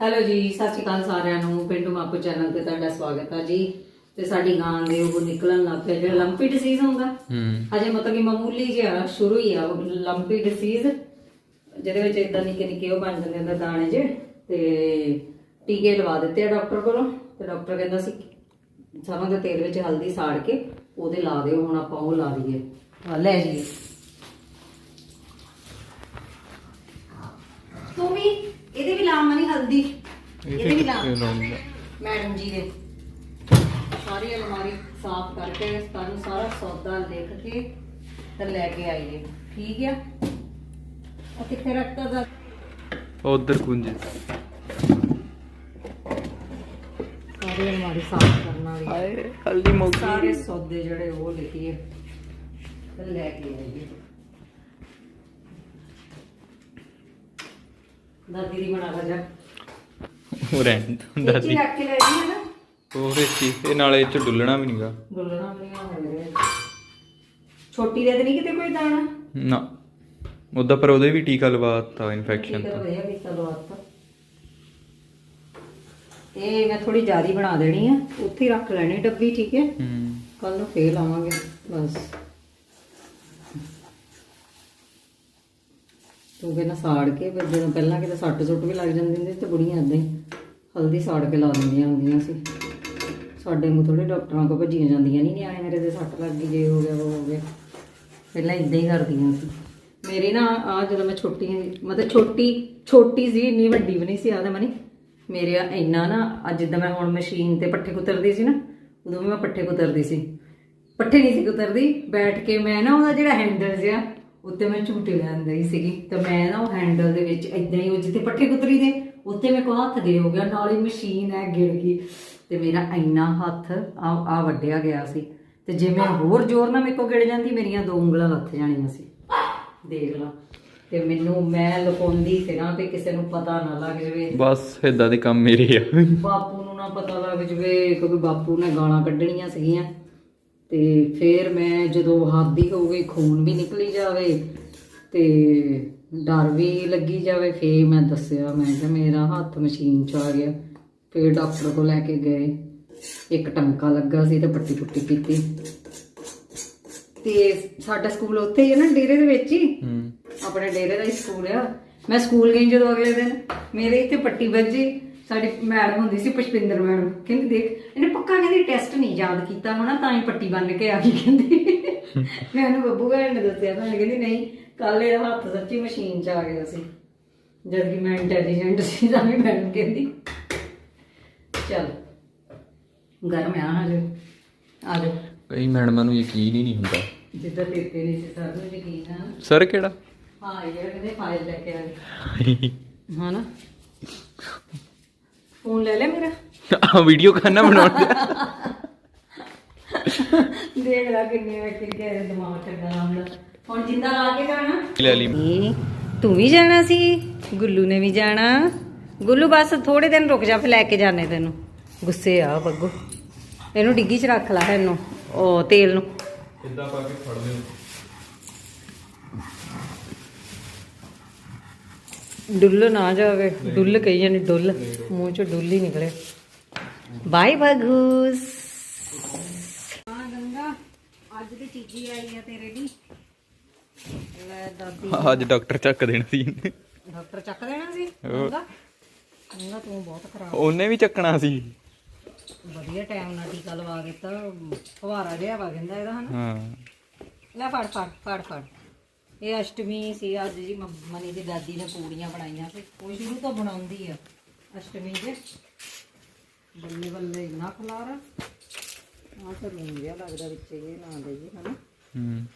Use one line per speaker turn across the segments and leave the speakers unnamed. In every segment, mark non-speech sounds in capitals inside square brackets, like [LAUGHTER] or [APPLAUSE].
Hello ਜੀ ਸਤਿ ਸ਼੍ਰੀ ਅਕਾਲ ਸਾਰਿਆਂ ਨੂੰ। ਪਿੰਡੂ ਮਾਪੂ ਚੈਨਲ ਤੇ ਤੁਹਾਡਾ ਸਵਾਗਤ ਹੈ ਜੀ। ਤੇ ਸਾਡੀ ਗਾਂ ਦੇ ਉਹ ਨਿਕਲਣ ਲੱਗ ਪਿਆ ਜਿਹੜਾ ਲੰਪੀ ਡਿਸੀਜ਼ ਹੁੰਦਾ। ਅਜੇ ਮਤਲਬ ਕਿ ਮਾਮੂਲੀ ਜਿਹਾ ਸ਼ੁਰੂ ਹੀ ਆ ਲੰਪੀ ਡਿਸੀਜ਼ ਜਿਹਦੇ ਵਿੱਚ ਇਦਾਂ ਨਿੱਕੇ ਨਿੱਕੇ ਉਹ ਬਣ ਜਾਂਦੇ ਹੁੰਦੇ ਦਾਣੇ ਜੇ ਤੇ ਟੀਕੇ ਲਵਾ ਦਿੱਤੇ ਆ ਡਾਕਟਰ ਕੋਲੋਂ। ਤੇ ਡਾਕਟਰ ਕਹਿੰਦਾ ਸੀ ਸਰੋਂ ਦੇ ਤੇਲ ਵਿੱਚ ਹਲਦੀ ਸਾੜ ਕੇ ਉਹਦੇ ਲਾ ਦਿਓ ਹੁਣ ਆਪਾਂ ਉਹ ਲਾ ਦਈਏ ਆ ਲੈ ਜੀ। ਤੂੰ ਵੀ ਇਹਦੇ ਵੀ ਲਾ ਮਨੀ ਹਲਦੀ ਇਹਦੇ ਵੀ ਲਾ ਮੈਡਮ ਜੀ ਦੇ। ਸਾਰੀ ਅਲਮਾਰੀ ਸਾਫ਼ ਕਰਕੇ ਤੁਹਾਨੂੰ ਸਾਰਾ ਸੌਦਾ ਲਿਖ ਕੇ ਤੇ ਲੈ ਕੇ ਆਈਏ। ਠੀਕ ਆ? ਆ ਕਿੱਥੇ ਰੱਖਤਾ ਦਾ?
ਉਧਰ ਕੁੰਜ।
ਸਾਰੀ ਅਲਮਾਰੀ ਸਾਫ਼ ਕਰਨ ਵਾਲੀ।
ਹਾਏ ਹਲਦੀ ਮੁੱਕ
ਸਾਰੇ ਸੌਦੇ ਜਿਹੜੇ ਉਹ ਲਿਖੀਏ ਤੇ ਲੈ ਕੇ ਆਈਏ। ਦਾਦੀ ਦੀ ਬਣਾ ਲਾ ਜਾ।
ਉਹ ਰਹਿਣ ਦਾਦੀ।
ਹੀ ਰੱਖ ਕੇ ਲੈ ਜੀ ਹੈ ਨਾ।
ਹੋਰ ਇੱਥੇ ਇਹ ਨਾਲੇ ਇਹ ਚ ਡੁੱਲਣਾ ਵੀ ਨਹੀਂਗਾ
ਗੁੱਲਣਾ ਨਹੀਂ ਹੋਵੇ ਛੋਟੀ ਦੇ ਤੇ ਨਹੀਂ ਕਿਤੇ ਕੋਈ ਦਾਣਾ?
ਨਾ ਉਹਦਾ ਪਰ ਉਹਦੇ ਵੀ ਟੀਕਾ ਲਵਾਤਾ ਇਨਫੈਕਸ਼ਨ
ਠੀਕ ਹੈ
ਤੋਂ
ਇਹ ਮੈਂ ਥੋੜੀ ਜ਼ਿਆਦਾ ਬਣਾ ਦੇਣੀ ਆ ਉੱਥੇ ਹੀ ਰੱਖ ਲੈਣੀ ਡੱਬੀ ਠੀਕ ਹੈ?
ਹੂੰ।
ਕੱਲ ਨੂੰ ਫੇਰ ਲਾਵਾਂਗੇ ਬਸ। ਤੂੰ ਕਹਿੰਦਾ ਸਾੜ ਕੇ, ਫਿਰ ਜਦੋਂ ਪਹਿਲਾਂ ਕਿਤੇ ਸੱਟ ਸੁੱਟ ਵੀ ਲੱਗ ਜਾਂਦੀ ਹੁੰਦੀ ਸੀ ਤੇ ਬੁੜੀਆਂ ਏਦਾਂ ਹੀ ਹਲਦੀ ਸਾੜ ਕੇ ਲਾ ਦਿੰਦੀਆਂ ਹੁੰਦੀਆਂ ਸੀ। ਸਾਡੇ ਨੂੰ ਥੋੜੇ ਡਾਕਟਰਾਂ ਕੋਲ ਭੱਜੀਆਂ ਜਾਂਦੀਆਂ ਨਹੀਂ ਨਿਆਣੇ ਮੇਰੇ ਦੇ ਸੱਟ ਲੱਗ ਗਈ, ਜੇ ਹੋ ਗਿਆ, ਉਹ ਹੋ ਗਿਆ। ਪਹਿਲਾਂ ਇਦਾਂ ਹੀ ਕਰਦੀਆਂ ਸੀ। ਮੇਰੀ ਨਾ ਆ ਜਦੋਂ ਮੈਂ ਛੋਟੀ ਮਤਲਬ ਛੋਟੀ ਛੋਟੀ ਸੀ, ਇੰਨੀ ਵੱਡੀ ਵੀ ਨਹੀਂ ਸੀ ਆਦਾ ਮਨੀ। ਮੇਰੇ ਆ ਇੰਨਾ ਨਾ ਅੱਜ ਜਿੱਦਾਂ ਮੈਂ ਹੁਣ ਮਸ਼ੀਨ ਤੇ ਪੱਠੇ ਕੁਤਰਦੀ ਸੀ ਨਾ, ਉਦੋਂ ਵੀ ਮੈਂ ਪੱਠੇ ਕੁਤਰਦੀ ਸੀ। ਪੱਠੇ ਨਹੀਂ ਸੀ ਕੁਤਰਦੀ, ਬੈਠ ਕੇ ਮੈਂ ਨਾ ਉਹਦਾ ਜਿਹੜਾ ਹੈਂਡਲ ਜਿਹਾ ਉੱਤੇ ਮੈਂ ਝੂਟੇ ਲੈਂਦੀ ਸੀਗੀ ਤੇ ਮੈਂ ਨਾ ਉਹ ਹੈਂਡਲ ਦੇ ਵਿੱਚ ਇਦਾਂ ਹੀ ਉਹ ਜਿੱਥੇ ਪੱਠੇ ਕੁਤਰੀ ਦੇ ਉੱਤੇ ਮੇਰੇ ਕੋਲ ਹੱਥ ਦੇ ਹੋ ਗਿਆ ਨਾਲ ਹੀ ਮਸ਼ੀਨ ਐ ਗਿਰ ਗਈ ਤੇ ਮੇਰਾ ਇੰਨਾ ਹੱਥ ਆ ਆ ਵੱਡਿਆ ਗਿਆ ਸੀ। ਤੇ ਜੇ ਮੈਂ ਹੋਰ ਜ਼ੋਰ ਨਾਲ ਮੇਰੇ ਕੋਲ ਗਿੜ ਜਾਂਦੀ ਮੇਰੀਆਂ ਦੋ ਉਂਗਲਾਂ ਲੱਥ ਜਾਣੀਆਂ ਸੀ। ਦੇਖ ਲਾ। ਤੇ ਮੈਨੂੰ ਮੈਂ ਲੁਕਾਉਂਦੀ ਫਿਰਾਂ ਤੇ ਕਿਸੇ ਨੂੰ ਪਤਾ ਨਾ ਲੱਗ ਜਾਵੇ।
ਬਸ ਇਦਾਂ ਦੇ ਕੰਮ ਮੇਰੇ ਆ।
ਬਾਪੂ ਨੂੰ ਨਾ ਪਤਾ ਲੱਗ ਜਵੇ ਕਿਉਂਕਿ ਬਾਪੂ ਨੇ ਗਾਲਾਂ ਕੱਢਣੀਆਂ ਸੀਗੀਆਂ। ਤੇ ਫਿਰ ਮੈਂ ਜਦੋਂ ਹਾਦੀ ਹੋ ਗਈ ਖੂਨ ਵੀ ਨਿਕਲੀ ਜਾਵੇ ਤੇ ਡਰ ਵੀ ਲੱਗੀ ਜਾਵੇ ਫੇਰ ਮੈਂ ਦੱਸਿਆ ਮੈਂ ਕਿ ਮੇਰਾ ਹੱਥ ਮਸ਼ੀਨ 'ਚ ਆ ਗਿਆ। ਫੇਰ ਡਾਕਟਰ ਕੋਲ ਲੈ ਕੇ ਗਏ। ਇੱਕ ਟੰਕਾ ਲੱਗਾ ਸੀ ਤੇ ਪੱਟੀ ਪੁੱਟੀ ਕੀਤੀ। ਤੇ ਸਾਡਾ ਸਕੂਲ ਉੱਥੇ ਹੀ ਹੈ ਨਾ ਡੇਰੇ ਦੇ ਵਿੱਚ ਹੀ?
ਹੂੰ।
ਆਪਣੇ ਡੇਰੇ ਦਾ ਹੀ ਸਕੂਲ ਆ। ਮੈਂ ਸਕੂਲ ਗਈ ਜਦੋਂ ਅਗਲੇ ਦਿਨ। ਮੇਰੇ ਇੱਥੇ ਪੱਟੀ ਵੱਜੀ। ਸਾਡੀ ਮੈਡਮ ਹੁੰਦੀ ਸੀ ਪੁਸ਼ਪਿੰਦਰ ਮੈਡਮ ਕਹਿੰਦੀ ਦੇਖ ਇਹਨੇ ਪੱਕਾ ਕਹਿੰਦੀ ਟੈਸਟ ਨਹੀਂ ਯਾਦ ਕੀਤਾ ਹੋਣਾ ਤਾਂ ਹੀ ਪੱਟੀ ਬੰਨ ਕੇ ਆ ਗਈ ਕਹਿੰਦੀ। ਮੈਂ ਉਹਨੂੰ ਬੱਬੂ ਭੈਣ ਨੇ ਦੱਸਿਆ ਤਾਂ ਕਹਿੰਦੀ ਨਹੀਂ ਕੱਲ ਇਹਦਾ ਹੱਥ ਸੱਚੀ ਮਸ਼ੀਨ 'ਚ ਆ ਗਿਆ ਸੀ। ਜਦ ਕਿ ਮੈਂ ਇੰਟੈਲੀਜੈਂਟ ਸੀ ਤਾਂ ਵੀ ਮੈਡਮ ਕਹਿੰਦੀ ਚਲ ਗਰਮ ਆ ਹਜੇ ਆ ਜਾ
ਕਈ ਮੈਡਮਾਂ ਨੂੰ ਯਕੀਨ ਹੀ ਨਹੀਂ ਹੁੰਦਾ।
ਜਿੱਦਾਂ ਤੇਤੇ ਨਹੀਂ ਸੀ ਸਰ ਨੂੰ ਯਕੀਨ ਆ।
ਸਰ ਕਿਹੜਾ?
ਹਾਂ ਇਹ ਕਹਿੰਦੇ ਫਾਈਲ ਲੈ ਕੇ ਆ ਗਏ ਹਾਂ ਨਾ ਫੋਨ ਲੈ ਲੈ ਮੇਰਾ?
ਆ ਵੀਡੀਓ ਖਾਨਾ ਬਣਾਉਣ ਦੇ
ਦੇਖ ਲੈ ਕਿੰਨੇ ਵੇ ਕਿੰਨੇ ਦੇ ਦਿਮਾਗ ਚੱਲਦਾ ਹੁੰਦਾ ਹੁਣ ਜਿੰਦਾ ਲਾ ਕੇ ਜਾਣਾ।
ਲੈ ਲਈ।
ਤੂੰ ਵੀ ਜਾਣਾ ਸੀ ਗੁੱਲੂ ਨੇ ਵੀ ਜਾਣਾ। ਗੁੱਲੂ ਬਸ ਥੋੜੇ ਦਿਨ ਰੁਕ ਜਾ ਫਿਰ ਲੈ ਕੇ ਜਾਣੇ ਤੈਨੂੰ। ਗੁੱਸੇ ਆ ਬੱਗੂ। ਇਹਨੂੰ ਡਿੱਗੀ 'ਚ ਰੱਖ ਲੈ ਇਹਨੂੰ ਉਹ ਤੇਲ ਨੂੰ।
ਕਿੱਦਾਂ ਪਾ ਕੇ ਫੜ ਲਿਓ?
ਡੁੱਲ ਨਾ ਜਾਵੇ ਡੁੱਲ ਕਹੀ ਜਾਨੀ ਡੁੱਲ। ਮੂੰਹ ਚੋਂ ਡੁੱਲ ਹੀ ਨਿਕਲੇ। ਬਾਈ ਬਗੂਸ। ਗੰਗਾ ਅੱਜ ਦੀ ਚੀਜ਼ੀ ਆਈ ਆ ਤੇਰੇ ਲਈ। ਲੈ ਦਾਦੀ।
ਅੱਜ ਡਾਕਟਰ ਚੱਕ ਦੇਣਾ ਸੀ ਇਹਨੇ।
ਡਾਕਟਰ ਚੱਕ ਦੇਣਾ ਸੀ। ਗੰਗਾ ਗੰਗਾ ਤੂੰ ਬਹੁਤ ਖਰਾਬ।
ਉਹਨੇ ਵੀ ਚੱਕਣਾ ਸੀ।
ਵਧੀਆ ਟਾਈਮ ਨਾਲ ਟੀਕਾ ਲਵਾ ਦਿੱਤਾ ਫਵਾਰਾ ਜਿਹਾ ਵਾ ਕਹਿੰਦਾ ਇਹਦਾ ਹਨਾ?
ਹਾਂ।
ਲੈ ਫੜ ਫੜ ਫੜ ਫੜ। ਇਹ ਅਸ਼ਟਮੀ ਸੀ ਅੱਜ ਜੀ ਮ- ਮਨੀ ਦੀ ਦਾਦੀ ਨੇ ਪੂੜੀਆਂ ਬਣਾਈਆਂ ਸੀ ਉਹ ਸ਼ੁਰੂ ਤੋਂ ਬਣਾਉਂਦੀ ਆ। ਤਾਂ ਲੱਗਦਾ ਵਿੱਚ ਇਹ ਨਾ ਦੇ ਜੀ ਹਨਾ?
ਹੂੰ।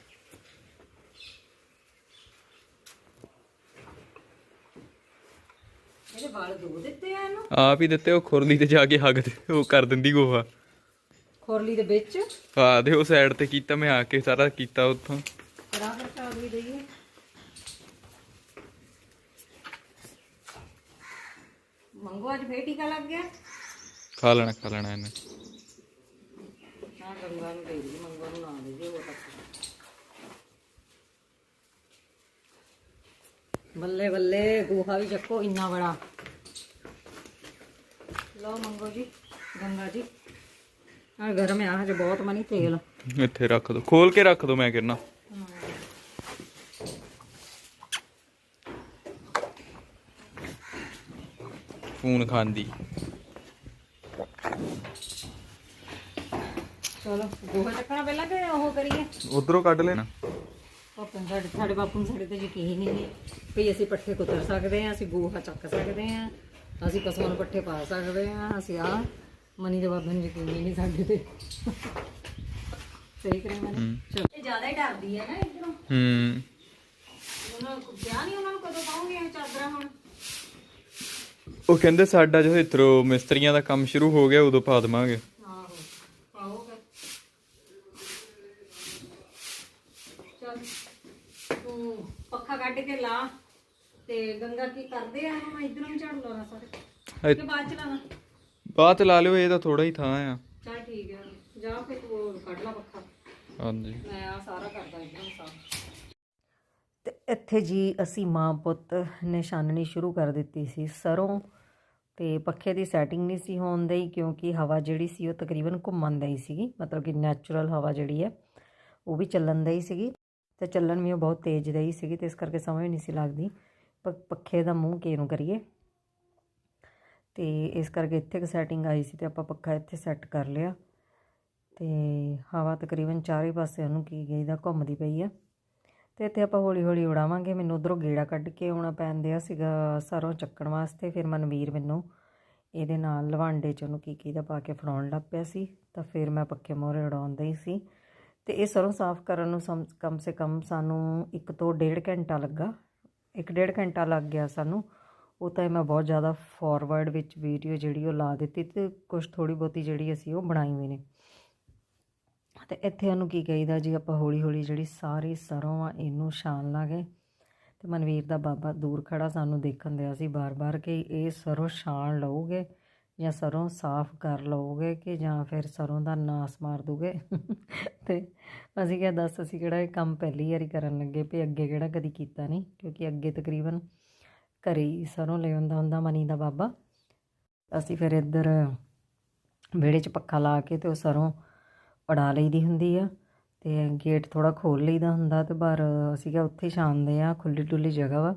ਇਹਦੇ ਵਾਲ ਦੋ ਦਿੱਤੇ ਆ ਇਹਨੂੰ?
ਆਪ ਹੀ ਦਿੱਤੇ ਉਹ ਖੁਰਲੀ ਤੇ ਜਾ ਕੇ ਹੱਗ ਉਹ ਕਰ ਦਿੰਦੀ ਗੋਹਾ।
ਖੋਰਲੀ ਦੇ ਵਿੱਚ?
ਆ ਦੇ ਉਹ ਸਾਈਡ ਤੇ ਕੀਤਾ ਮੈਂ ਆ ਕੇ ਸਾਰਾ ਕੀਤਾ ਉੱਥੋਂ
ਕਰਾਂ ਪ੍ਰਸ਼ਾਦ ਵੀ ਦਈਏ ਅੱਜ ਫੇਰ ਟੀਕਾ ਲੱਗ ਗਿਆ?
ਖਾ ਲੈਣਾ ਖਾ ਲੈਣਾ ਇਹਨੇ।
ਨਾ ਗੰਗਾ ਨੂੰ ਦੇ ਦੀ ਮੰਗੋ ਨੂੰ ਨਾ ਦੇ ਜੀ ਉਹ ਤੱਕ ਬੱਲੇ ਬੱਲੇ ਗੋਹਾ ਵੀ ਚੱਕੋ ਇੰਨਾ ਬੜਾ।
ਲਓ ਮੰਗੋ ਜੀ ਗੰਗਾ ਜੀ। ਆ ਗਰਮ ਆ ਹਜੇ ਬਹੁਤ ਮਨੀ ਤੇਲ।
ਇੱਥੇ ਰੱਖ ਦੋ ਖੋਲ ਕੇ ਰੱਖ ਦੋ ਮੈਂ ਕਿਰਨਾ। ਫੋਨ ਖਾਂਦੀ।
ਚਲੋ ਗੋਹਾ ਚੱਕਣਾ ਪਹਿਲਾਂ ਕਿ ਉਹ ਕਰੀਏ?
ਉਧਰੋਂ ਕੱਢ ਲੈਣਾ।
ਨੂੰ ਸਾਡੇ ਸਾਡੇ ਬਾਪੂ ਨੂੰ ਸਾਡੇ ਤੇ ਯਕੀਨ ਹੀ ਨਹੀਂ ਵੀ ਅਸੀਂ ਪੱਠੇ ਕੁਤਰ ਸਕਦੇ ਹਾਂ ਅਸੀਂ ਗੋਹਾ ਚੱਕ ਸਕਦੇ ਹਾਂ ਅਸੀਂ ਪਸ਼ੂਆਂ ਨੂੰ ਪੱਠੇ ਪਾ ਸਕਦੇ ਹਾਂ ਅਸੀਂ ਆ ਮਨੀ ਦੇ ਬਾਬੇ ਨੂੰ ਯਕੀਨ ਹੀ ਨਹੀਂ ਸਾਡੇ ਤੇ। ਸਹੀ ਕਰੇ ਮੈਂ ਚਲੋ। ਇਹ ਜ਼ਿਆਦਾ ਹੀ ਡਰਦੀ ਹੈ ਨਾ ਇਧਰੋਂ।
ਹੂੰ।
ਉਹਨਾਂ ਨੂੰ ਕਿਹਾ ਨਹੀਂ ਉਹਨਾਂ ਨੂੰ ਕਦੋਂ ਪਾਉਂਗੇ ਇਹ ਚਾਦਰਾਂ ਹੁਣ?
ਉਹ ਕਹਿੰਦੇ ਸਾਡਾ ਜੋ ਇਧਰੋਂ ਮਿਸਤਰੀਆਂ ਦਾ ਕੰਮ ਸ਼ੁਰੂ ਹੋ ਗਿਆ ਉਦੋਂ ਪਾ ਦੇਵਾਂਗੇ।
ਆਹੋ ਪਾਓਗੇ ਚਲ ਤੂੰ ਪੱਖਾ ਕੱਢ ਕੇ ਲਾ ਤੇ ਗੰਗਾ ਕੀ ਕਰਦੇ ਆ? ਹੁਣ ਇਧਰੋਂ ਵੀ ਝਾੜੂ ਲਾਉਣਾ ਸਾਰੇ। ਕਿ ਬਾਅਦ ਚ ਲਾਣਾ
ਬਾਅਦ ਚ ਲਾ ਲਿਓ ਇਹ ਤਾਂ ਥੋੜਾ ਹੀ ਥਾਂ ਆ।
ਚਲ ਠੀਕ ਹੈ ਜਾ ਫਿਰ ਤੂੰ ਉਹ ਕੱਢ ਲਾ ਪੱਖਾ।
ਹਾਂਜੀ।
ਮੈਂ ਆ ਸਾਰਾ ਕਰਦਾ ਇਧਰੋਂ ਸਾਫ਼
ਤੇ ਇੱਥੇ ਜੀ ਅਸੀਂ ਮਾਂ ਪੁੱਤ ਨੇ ਛਾਨਣੀ ਸ਼ੁਰੂ ਕਰ ਦਿੱਤੀ ਸੀ। ਸਰੋਂ ਤੇ ਪੱਖੇ ਦੀ ਸੈਟਿੰਗ ਨਹੀਂ ਸੀ ਹੋਣ ਦਈ ਕਿਉਂਕਿ ਹਵਾ ਜਿਹੜੀ ਸੀ ਉਹ ਤਕਰੀਬਨ ਘੁੰਮਣ ਦਈ ਸੀਗੀ, ਮਤਲਬ ਕਿ ਨੈਚੁਰਲ ਹਵਾ ਜਿਹੜੀ ਹੈ, ਉਹ ਵੀ ਚੱਲਣ ਦਈ ਸੀਗੀ ਤੇ ਚੱਲਣ ਵੀ ਉਹ ਬਹੁਤ ਤੇਜ਼ ਦਈ ਸੀਗੀ ਤੇ ਇਸ ਕਰਕੇ ਸਮਝ ਨਹੀਂ ਸੀ ਲੱਗਦੀ। ਪ- ਪੱਖੇ ਦਾ ਮੂੰਹ ਕਿਹਨੂੰ ਕਰੀਏ? ਤੇ ਇਸ ਕਰਕੇ ਇੱਥੇ ਕ ਸੈਟਿੰਗ ਆਈ ਸੀ ਤੇ ਆਪਾਂ ਪੱਖਾ ਇੱਥੇ ਸੈੱਟ ਕਰ ਲਿਆ ਤੇ ਹਵਾ ਤਕਰੀਬਨ ਚਾਰੇ ਪਾਸੇ ਉਹਨੂੰ ਕੀ ਗਈ ਦਾ ਘੁੰਮਦੀ ਪਈ ਆ ਤੇ ਇੱਥੇ ਆਪਾਂ ਹੌਲੀ ਹੌਲੀ ਉਡਾਵਾਂਗੇ। ਮੈਨੂੰ ਉਧਰੋਂ ਗੇੜਾ ਕੱਢ ਕੇ ਆਉਣਾ ਪੈਂਦਿਆ ਸੀਗਾ ਸਰੋਂ ਚੱਕਣ ਵਾਸਤੇ। ਫਿਰ ਮਨਵੀਰ ਮੈਨੂੰ ਇਹਦੇ ਨਾਲ ਲਵਾਂਡੇ ਚ ਉਹਨੂੰ ਕੀ ਕੀ ਦਾ ਪਾ ਕੇ ਫੜਾਉਣ ਲੱਗ ਪਿਆ ਸੀ। ਤਾਂ ਫਿਰ ਮੈਂ ਪੱਕੇ ਮੋਹਰੇ ਉਡਾਉਂਦਾ ਹੀ ਸੀ। ਤੇ ਇਹ ਸਰੋਂ ਸਾਫ਼ ਕਰਨ ਨੂੰ ਸਮ- ਕਮ ਸੇ ਕਮ ਸਾਨੂੰ 1 ਤੋਂ 1.5 ਘੰਟਾ ਲੱਗਾ। 1.5 ਘੰਟਾ ਲੱਗ ਗਿਆ ਸਾਨੂੰ। ਉਹ ਤਾਂ ਮੈਂ ਬਹੁਤ ਜ਼ਿਆਦਾ ਫਾਰਵਰਡ ਵਿੱਚ ਵੀਡੀਓ ਜਿਹੜੀ ਉਹ ਲਾ ਦਿੱਤੀ ਤੇ ਕੁਝ ਥੋੜੀ ਬਹੁਤੀ ਜਿਹੜੀ ਅਸੀਂ ਉਹ ਬਣਾਈ ਹੋਈ ਨੇ। ਤੇ ਇੱਥੇ ਉਹਨੂੰ ਕੀ ਕਹੀਦਾ ਜੀ, ਆਪਾਂ ਹੌਲੀ ਹੌਲੀ ਜਿਹੜੀ ਸਾਰੀ ਸਰੋਂ ਆ, ਇਹਨੂੰ ਛਾਣ ਲਾਂਗੇ। ਤੇ ਮਨਵੀਰ ਦਾ ਬਾਬਾ ਦੂਰ ਖੜਾ ਸਾਨੂੰ ਦੇਖਣ ਦਿਆ ਸੀ ਬਾਰ-ਬਾਰ ਕਿ ਇਹ ਸਰੋਂ ਛਾਣ ਲਓਗੇ ਜਾਂ ਸਰੋਂ ਸਾਫ਼ ਕਰ ਲਓਗੇ ਕਿ ਜਾਂ ਫਿਰ ਸਰੋਂ ਦਾ ਨਾਸ ਮਾਰ ਦੋਗੇ? ਤੇ ਅਸੀਂ ਕਿਹਾ, ਦੱਸ, ਅਸੀਂ ਕਿਹੜਾ ਇਹ ਕੰਮ ਪਹਿਲੀ ਵਾਰੀ ਕਰਨ ਲੱਗੇ ਵੀ ਅੱਗੇ ਕਿਹੜਾ ਕਦੀ ਕੀਤਾ ਨਹੀਂ, ਕਿਉਂਕਿ ਅੱਗੇ ਤਕਰੀਬਨ ਘਰੇ ਹੀ ਸਰੋਂ ਲੈ ਆਉਂਦਾ ਹੁੰਦਾ ਮਨੀ ਦਾ ਬਾਬਾ। ਅਸੀਂ ਫਿਰ ਇੱਧਰ ਵਿਹੜੇ 'ਚ ਪੱਖਾ ਲਾ ਕੇ ਤੇ ਉਹ ਸਰੋਂ ਉਡਾ ਲਈਦੀ ਹੁੰਦੀ ਆ ਤੇ ਗੇਟ ਥੋੜਾ ਖੋਲ ਲਈਦਾ ਹੁੰਦਾ ਤੇ ਬਾਹਰ ਅਸੀਂ ਕਿਹਾ ਉੱਥੇ ਹੀ ਛਾਣਦੇ ਆ ਖੁੱਲੀ ਡੁੱਲੀ ਜਗ੍ਹਾ ਵਾ।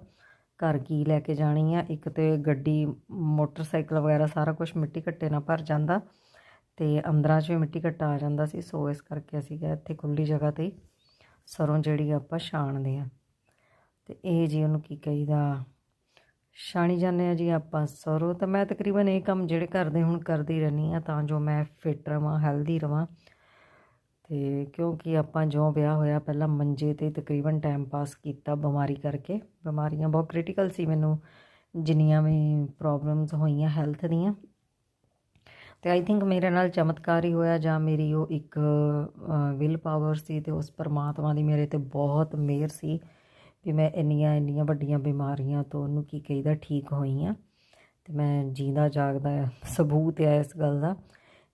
ਘਰ ਕੀ ਲੈ ਕੇ ਜਾਣੀ ਆ? ਇੱਕ ਤੇ ਗੱਡੀ, ਮੋਟਰਸਾਈਕਲ ਵਗੈਰਾ ਸਾਰਾ ਕੁਝ ਮਿੱਟੀ ਘੱਟੇ ਨਾਲ ਭਰ ਜਾਂਦਾ ਤੇ ਅੰਦਰਾਂ 'ਚ ਵੀ ਮਿੱਟੀ ਘੱਟਾ ਆ ਜਾਂਦਾ ਸੀ, ਸੋ ਇਸ ਕਰਕੇ ਅਸੀਂ ਕਿਹਾ ਇੱਥੇ ਖੁੱਲੀ ਜਗ੍ਹਾ ਤੇ ਹੀ ਸਰੋਂ ਜਿਹੜੀ ਆਪਾਂ ਛਾਣਦੇ ਆ। ਤੇ ਇਹ ਜੀ ਉਹਨੂੰ ਕੀ ਕਹੀਦਾ? ਛਾਣੀ ਜਾਂਦੇ ਆ ਜੀ ਆਪਾਂ ਸਰੋਂ। ਤਾਂ ਮੈਂ ਤਕਰੀਬਨ ਇਹ ਕੰਮ ਜਿਹੜੇ ਕਰਦੇ ਹੁਣ ਕਰਦੀ ਰਹਿੰਦੀ ਆ ਤਾਂ ਜੋ ਮੈਂ ਫਿਟ ਰਵਾਂ ਹੈਲਦੀ ਰਵਾਂ। ਤੇ ਕਿਉਂਕਿ ਆਪਾਂ ਜੋ ਵਿਆਹ ਹੋਇਆ, ਪਹਿਲਾਂ ਮੰਜੇ ਤੇ ਤਕਰੀਬਨ ਟਾਈਮ ਪਾਸ ਕੀਤਾ ਬਿਮਾਰੀ ਕਰਕੇ। ਬਿਮਾਰੀਆਂ ਬਹੁਤ ਕ੍ਰਿਟੀਕਲ ਸੀ ਮੈਨੂੰ, ਜਿੰਨੀਆਂ ਵੀ ਪ੍ਰੋਬਲਮਸ ਹੋਈਆਂ ਹੈਲਥ ਦੀਆਂ। ਤੇ ਆਈ ਥਿੰਕ ਮੇਰੇ ਨਾਲ ਚਮਤਕਾਰ ਹੀ ਹੋਇਆ ਜਾਂ ਮੇਰੀ ਉਹ ਇੱਕ ਵਿਲ ਪਾਵਰ ਸੀ ਤੇ ਉਸ ਪਰਮਾਤਮਾ ਦੀ ਮੇਰੇ ਤੇ ਬਹੁਤ ਮਿਹਰ ਸੀ ਵੀ ਮੈਂ ਇੰਨੀਆਂ ਇੰਨੀਆਂ ਵੱਡੀਆਂ ਬਿਮਾਰੀਆਂ ਤੋਂ ਉਹਨੂੰ ਕੀ ਕਹੀਦਾ, ਠੀਕ ਹੋਈ ਆ। ਤੇ ਮੈਂ ਜੀਂਦਾ ਜਾਗਦਾ ਸਬੂਤ ਹੈ ਇਸ ਗੱਲ ਦਾ।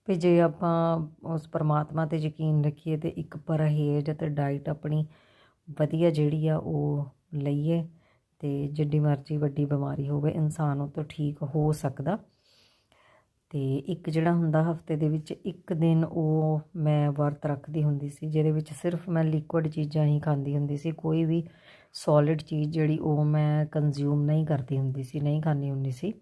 ਵੀ ਜੇ ਆਪਾਂ ਉਸ ਪਰਮਾਤਮਾ ਤੇ ਯਕੀਨ ਰੱਖੀਏ ਤੇ ਇੱਕ ਪਰਹੇਜ਼ ਅਤੇ ਡਾਈਟ ਆਪਣੀ ਵਧੀਆ ਜਿਹੜੀ ਆ ਉਹ ਲਈਏ ਤੇ ਜਿੱਡੀ ਮਰਜ਼ੀ ਵੱਡੀ ਬਿਮਾਰੀ ਹੋਵੇ, ਇਨਸਾਨ ਉਹ ਤੋਂ ਠੀਕ ਹੋ ਸਕਦਾ। ਤੇ ਇੱਕ ਜਿਹੜਾ ਹੁੰਦਾ ਹਫ਼ਤੇ ਦੇ ਵਿੱਚ ਇੱਕ ਦਿਨ ਉਹ ਮੈਂ ਵਰਤ ਰੱਖਦੀ ਹੁੰਦੀ ਸੀ, ਜਿਹਦੇ ਵਿੱਚ ਸਿਰਫ ਮੈਂ ਲਿਕੁਇਡ ਚੀਜ਼ਾਂ ਹੀ ਖਾਂਦੀ ਹੁੰਦੀ ਸੀ, ਕੋਈ ਵੀ ਸੋਲਿਡ ਚੀਜ਼ ਜਿਹੜੀ ਉਹ ਮੈਂ ਕੰਜ਼ਿਊਮ ਨਹੀਂ ਕਰਦੀ ਹੁੰਦੀ ਸੀ, ਨਹੀਂ ਖਾਂਦੀ ਹੁੰਦੀ ਸੀ।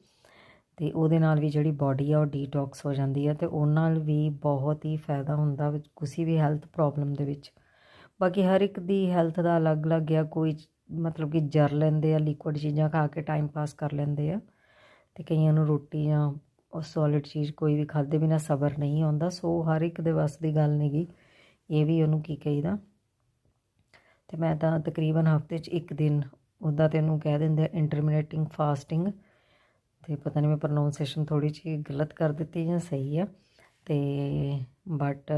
ਅਤੇ ਉਹਦੇ ਨਾਲ ਵੀ ਜਿਹੜੀ ਬਾਡੀ ਆ ਉਹ ਡੀਟੌਕਸ ਹੋ ਜਾਂਦੀ ਹੈ ਅਤੇ ਉਹ ਨਾਲ ਵੀ ਬਹੁਤ ਹੀ ਫਾਇਦਾ ਹੁੰਦਾ ਵਿੱਚ ਕਿਸੇ ਵੀ ਹੈਲਥ ਪ੍ਰੋਬਲਮ ਦੇ ਵਿੱਚ। ਬਾਕੀ ਹਰ ਇੱਕ ਦੀ ਹੈਲਥ ਦਾ ਅਲੱਗ-ਅਲੱਗ ਆ, ਕੋਈ ਮਤਲਬ ਕਿ ਜਰ ਲੈਂਦੇ ਆ ਲਿਕੁਇਡ ਚੀਜ਼ਾਂ ਖਾ ਕੇ ਟਾਈਮ ਪਾਸ ਕਰ ਲੈਂਦੇ ਆ ਤੇ ਕਈਆਂ ਨੂੰ ਰੋਟੀ ਜਾਂ ਉਹ ਸੋਲਿਡ ਚੀਜ਼ ਕੋਈ ਵੀ ਖਾਦੇ ਬਿਨਾ ਸਬਰ ਨਹੀਂ ਆਉਂਦਾ, ਸੋ ਹਰ ਇੱਕ ਦੇ ਵੱਸ ਦੀ ਗੱਲ ਨਹੀਂਗੀ ਇਹ ਵੀ ਉਹਨੂੰ ਕੀ ਕਹੀਦਾ। ਤੇ ਮੈਂ ਤਾਂ ਤਕਰੀਬਨ ਹਫ਼ਤੇ 'ਚ ਇੱਕ ਦਿਨ ਉਹਦਾ ਤੇ ਉਹਨੂੰ ਕਹਿ ਦਿੰਦੇ ਆ ਇੰਟਰਮੀਨੇਟਿੰਗ ਫਾਸਟਿੰਗ ਤੇ ਪਤਾ ਨਹੀਂ ਮੈਂ ਪ੍ਰੋਨਾਂਸੀਏਸ਼ਨ ਥੋੜੀ ਜਿਹੀ ਗਲਤ ਕਰ ਦਿੱਤੀ ਜਾਂ ਸਹੀ ਆ। ਤੇ ਬਟ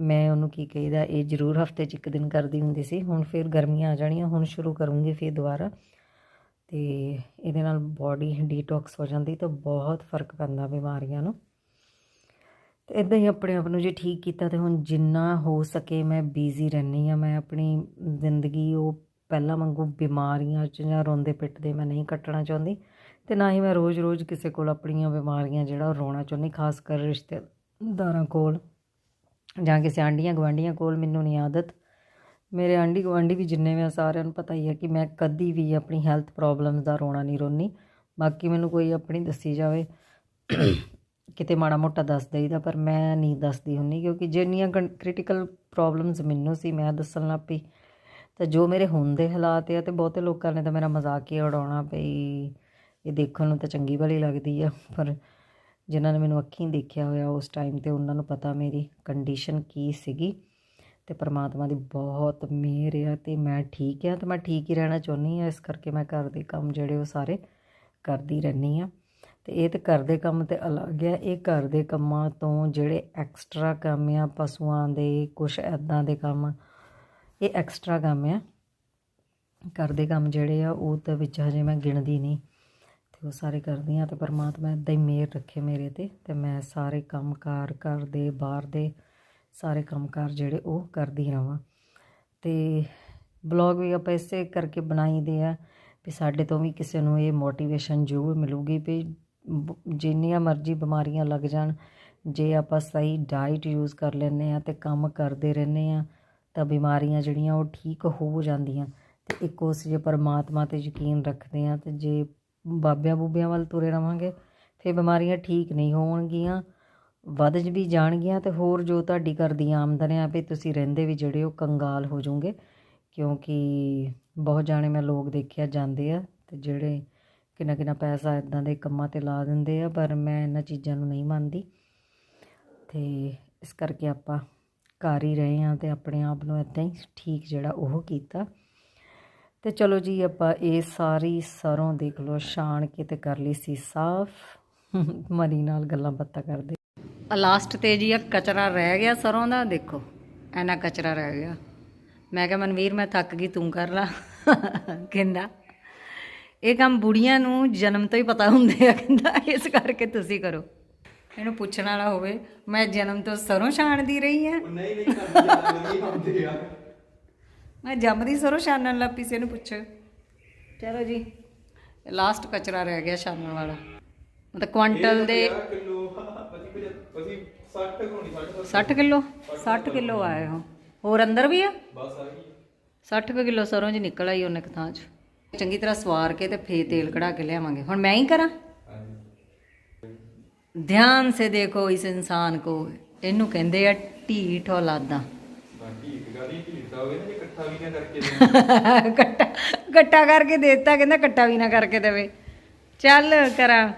ਮੈਂ ਉਹਨੂੰ ਕੀ ਕਹੀਦਾ, ਇਹ ਜ਼ਰੂਰ ਹਫ਼ਤੇ 'ਚ ਇੱਕ ਦਿਨ ਕਰਦੀ ਹੁੰਦੀ ਸੀ। ਹੁਣ ਫਿਰ ਗਰਮੀਆਂ ਆ ਜਾਣੀਆਂ, ਹੁਣ ਸ਼ੁਰੂ ਕਰੂੰਗੀ ਫਿਰ ਦੁਬਾਰਾ। ਤੇ ਇਹਦੇ ਨਾਲ ਬਾਡੀ ਡੀਟੌਕਸ ਹੋ ਜਾਂਦੀ ਤਾਂ ਬਹੁਤ ਫ਼ਰਕ ਪੈਂਦਾ ਬਿਮਾਰੀਆਂ ਨੂੰ। ਤੇ ਇਦਾਂ ਹੀ ਆਪਣੇ ਆਪ ਨੂੰ ਜੇ ਠੀਕ ਕੀਤਾ ਤੇ ਹੁਣ ਜਿੰਨਾ ਹੋ ਸਕੇ ਮੈਂ ਬਿਜ਼ੀ ਰਹਿੰਦੀ ਆ ਮੈਂ ਆਪਣੀ ਜ਼ਿੰਦਗੀ ਉਹ ਪਹਿਲਾਂ ਵਾਂਗੂ ਬਿਮਾਰੀਆਂ 'ਚ ਜਾਂ ਰੋਂਦੇ ਪਿੱਟਦੇ ਮੈਂ ਨਹੀਂ ਕੱਟਣਾ ਚਾਹੁੰਦੀ। ਤੇ ਨਾ ਹੀ ਮੈਂ ਰੋਜ਼-ਰੋਜ਼ ਕਿਸੇ ਕੋਲ ਆਪਣੀਆਂ ਬਿਮਾਰੀਆਂ ਜਿਹੜਾ ਉਹ ਰੋਣਾ ਚਾਹੁੰਦੀ, ਖਾਸ ਕਰ ਰਿਸ਼ਤੇਦਾਰਾਂ ਕੋਲ ਜਾਂ ਕਿਸੇ ਆਂਢੀਆਂ ਗਵਾਂਢੀਆਂ ਕੋਲ, ਮੈਨੂੰ ਨਹੀਂ ਆਦਤ। ਮੇਰੇ ਆਂਢੀ ਗੁਆਂਢੀ ਵੀ ਜਿੰਨੇ ਵੀ ਆ, ਸਾਰਿਆਂ ਨੂੰ ਪਤਾ ਹੀ ਹੈ ਕਿ ਮੈਂ ਕਦੀ ਵੀ ਆਪਣੀ ਹੈਲਥ ਪ੍ਰੋਬਲਮਸ ਦਾ ਰੋਣਾ ਨਹੀਂ ਰੋਨੀ ਬਾਕੀ ਮੈਨੂੰ ਕੋਈ ਆਪਣੀ ਦੱਸੀ ਜਾਵੇ, ਕਿਤੇ ਮਾੜਾ ਮੋਟਾ ਦੱਸ ਦਈਦਾ, ਪਰ ਮੈਂ ਨਹੀਂ ਦੱਸਦੀ ਹੁੰਨੀ ਕਿਉਂਕਿ ਜਿੰਨੀਆਂ ਕ੍ਰਿਟੀਕਲ ਪ੍ਰੋਬਲਮਸ ਮੈਨੂੰ ਸੀ, ਮੈਂ ਦੱਸਣ ਲੱਗ ਪਈ। ਤਾਂ ਜੋ ਮੇਰੇ ਹੁਣ ਦੇ ਹਾਲਾਤ ਆ ਤੇ ਬਹੁਤੇ ਲੋਕਾਂ ਨੇ ਤਾਂ ਮੇਰਾ ਮਜ਼ਾਕ ਹੀ ਉਡਾਉਣਾ ਪਈ। ਇਹ ਦੇਖਣ ਨੂੰ ਤਾਂ ਚੰਗੀ ਭਲੀ ਲੱਗਦੀ ਆ, ਪਰ ਜਿਨ੍ਹਾਂ ਨੇ ਮੈਨੂੰ ਅੱਖੀਂ ਦੇਖਿਆ ਹੋਇਆ ਉਸ ਟਾਈਮ ਤੇ ਉਹਨਾਂ ਨੂੰ ਪਤਾ ਮੇਰੀ ਕੰਡੀਸ਼ਨ ਕੀ ਸੀਗੀ ਤੇ ਪ੍ਰਮਾਤਮਾ ਦੀ ਬਹੁਤ ਮਿਹਰ ਆ ਤੇ ਮੈਂ ਠੀਕ ਆ ਤੇ ਮੈਂ ਠੀਕ ਹੀ ਰਹਿਣਾ ਚਾਹੁੰਦੀ ਆ, ਇਸ ਕਰਕੇ ਮੈਂ ਘਰ ਦੇ ਕੰਮ ਜਿਹੜੇ ਉਹ ਸਾਰੇ ਕਰਦੀ ਰਹਿੰਦੀ ਆ। ਤੇ ਇਹ ਤੇ ਘਰ ਦੇ ਕੰਮ ਤੇ ਅਲੱਗ ਆ, ਇਹ ਘਰ ਦੇ ਕੰਮਾਂ ਤੋਂ ਜਿਹੜੇ ਐਕਸਟਰਾ ਕੰਮ ਆ, ਪਸ਼ੂਆਂ ਦੇ ਕੁਝ ਐਦਾਂ ਦੇ ਕੰਮ, ਇਹ ਐਕਸਟਰਾ ਕੰਮ ਆ। ਘਰ ਦੇ ਕੰਮ ਜਿਹੜੇ ਆ ਉਹ ਤਾਂ ਵਿੱਚ ਹਜੇ ਮੈਂ ਗਿਣਦੀ ਨਹੀਂ। ਤੇ ਉਹ ਸਾਰੇ ਕਰਦੀ ਆ ਤੇ ਪਰਮਾਤਮਾ ਇਦਾਂ ਹੀ ਮਿਹਰ ਰੱਖੇ ਮੇਰੇ ਤੇ ਤੇ ਮੈਂ ਸਾਰੇ ਕੰਮਕਾਰ ਘਰ ਦੇ, ਬਾਹਰ ਦੇ ਸਾਰੇ ਕੰਮਕਾਰ ਜਿਹੜੇ ਉਹ ਕਰਦੀ ਰਵਾਂ। ਤੇ ਬਲੌਗ ਵੀ ਆਪਾਂ ਇਸੇ ਕਰਕੇ ਬਣਾਈਦੇ ਆ ਵੀ ਸਾਡੇ ਤੋਂ ਵੀ ਕਿਸੇ ਨੂੰ ਇਹ ਮੋਟੀਵੇਸ਼ਨ ਜ਼ਰੂਰ ਮਿਲੂਗੀ ਵੀ ਜਿੰਨੀਆਂ ਮਰਜ਼ੀ ਬਿਮਾਰੀਆਂ ਲੱਗ ਜਾਣ, ਜੇ ਆਪਾਂ ਸਹੀ ਡਾਈਟ ਯੂਜ਼ ਕਰ ਲੈਂਦੇ ਆ ਤੇ ਕੰਮ ਕਰਦੇ ਰਹਿੰਦੇ ਆ ਤਾਂ ਬਿਮਾਰੀਆਂ ਜਿਹੜੀਆਂ ਉਹ ਠੀਕ ਹੋ ਜਾਂਦੀਆਂ। ਤੇ ਇੱਕ ਉਸ ਜੇ ਪਰਮਾਤਮਾ ਤੇ ਯਕੀਨ ਰੱਖਦੇ ਆ ਤੇ ਜੇ ਬਾਬਿਆਂ ਬੂਬਿਆਂ ਵੱਲ ਤੁਰੇ ਰਵਾਂਗੇ, ਫਿਰ ਬਿਮਾਰੀਆਂ ਠੀਕ ਨਹੀਂ ਹੋਣਗੀਆਂ, ਵੱਧ ਵੀ ਜਾਣਗੀਆਂ ਤੇ ਹੋਰ ਜੋ ਤੁਹਾਡੀ ਘਰ ਦੀ ਆਮਦਨ ਆ ਵੀ ਤੁਸੀਂ ਰਹਿੰਦੇ ਵੀ ਜਿਹੜੇ ਉਹ ਕੰਗਾਲ ਹੋ ਜਾਓਗੇ, ਕਿਉਂਕਿ ਬਹੁਤ ਜਾਣੇ ਮੈਂ ਲੋਕ ਦੇਖਿਆ ਜਾਂਦੇ ਆ ਤੇ ਜਿਹੜੇ ਕਿੰਨਾ ਕਿੰਨਾ ਪੈਸਾ ਇਦਾਂ ਦੇ ਕੰਮਾਂ ਤੇ ਲਾ ਦਿੰਦੇ ਆ, ਪਰ ਮੈਂ ਇਹਨਾਂ ਚੀਜ਼ਾਂ ਨੂੰ ਨਹੀਂ ਮੰਨਦੀ। ਤੇ ਇਸ ਕਰਕੇ ਆਪਾਂ ਘਰ ਹੀ ਰਹੇ ਆ ਤੇ ਆਪਣੇ ਆਪ ਨੂੰ ਇਦਾਂ ਹੀ ਠੀਕ ਜਿਹੜਾ ਉਹ ਕੀਤਾ। ਤੇ ਚਲੋ ਜੀ, ਆਪਾਂ ਇਹ ਸਾਰੀ ਸਰੋਂ ਦੇਖ ਲਓ, ਛਾਣ ਕੇ ਤੇ ਕਰ ਲਈ ਸੀ ਸਾਫ਼। ਮਰੀ ਨਾਲ ਗੱਲਾਂ ਬਾਤਾਂ ਕਰਦੇ। ਲਾਸਟ ਤੇ ਜੀ ਆ ਕਚਰਾ ਰਹਿ ਗਿਆ ਸਰੋਂ ਦਾ, ਦੇਖੋ, ਐਨਾ ਕਚਰਾ ਰਹਿ ਗਿਆ। ਮੈਂ ਕਿਹਾ, ਮਨਵੀਰ, ਮੈਂ ਥੱਕ ਗਈ, ਤੂੰ ਕਰ ਲਾ। ਕਹਿੰਦਾ, ਇਹ ਕੰਮ ਬੁੜੀਆਂ ਨੂੰ ਜਨਮ ਤੋਂ ਹੀ ਪਤਾ ਹੁੰਦੇ ਆ। ਕਹਿੰਦਾ, ਇਸ ਕਰਕੇ ਤੁਸੀਂ ਕਰੋ। ਇਹਨੂੰ ਪੁੱਛਣ ਵਾਲਾ ਹੋਵੇ, ਮੈਂ ਜਨਮ ਤੋਂ ਸਰੋਂ ਛਾਣਦੀ ਰਹੀ ਆ?
ਨਹੀਂ ਨਹੀਂ, ਕਰਦੇ ਆ।
ਮੈਂ ਜੰਮਦੀ ਸਰੋਂ ਛਾਣਨ ਲੱਗ ਪਈ ਸੀ ਇਹਨੂੰ ਪੁੱਛ। ਚਲੋ ਜੀ ਲਾਸਟ ਕਚਰਾ ਰਹਿ ਗਿਆ ਛਾਣਨ ਵਾਲਾ। ਮਤਲਬ ਕੁਆਂਟਲ ਦੇ
ਕਿਲੋ ਅਸੀਂ ਅਸੀਂ 60 ਹੋਣੀ 60
60 ਕਿਲੋ? 60 ਕਿਲੋ ਆਏ ਹੋ। ਹੋਰ ਅੰਦਰ ਵੀ ਆ?
ਬਸ ਆ ਗਈ।
60 ਕੁ ਕਿਲੋ ਸਰੋਂ ਜੀ ਨਿਕਲ ਆਈ ਉਹਨੇ ਕੁ ਥਾਂ 'ਚ। ਚੰਗੀ ਤਰ੍ਹਾਂ ਸਵਾਰ ਕੇ ਤੇ ਫੇਰ ਤੇਲ ਕਢਾ ਕੇ ਲਿਆਵਾਂਗੇ। ਹੁਣ ਮੈਂ ਹੀ ਕਰਾਂ? ਧਿਆਨ ਸੇ ਦੇਖੋ ਇਸ ਇਨਸਾਨ ਕੋ। ਇਹਨੂੰ ਕਹਿੰਦੇ ਆ ਢੀਠ ਔਲਾਦਾਂ।
ਬਾਕੀ ਇੱਕ ਗੱਲ ਹੀ ਢੀਠਾ ਹੋਵੇ ਨਾ ਜੇ ਇਕੱਠਾ ਵੀ ਨਾ ਕਰਕੇ [LAUGHS]
ਕੱਟਾ ਕੱਟਾ ਕਰਕੇ ਦੇਤਾ, ਕਹਿੰਦਾ ਕੱਟਾ ਵੀ ਨਾ ਕਰਕੇ ਦੇਵੇ। ਚੱਲ ਕਰਾਂ।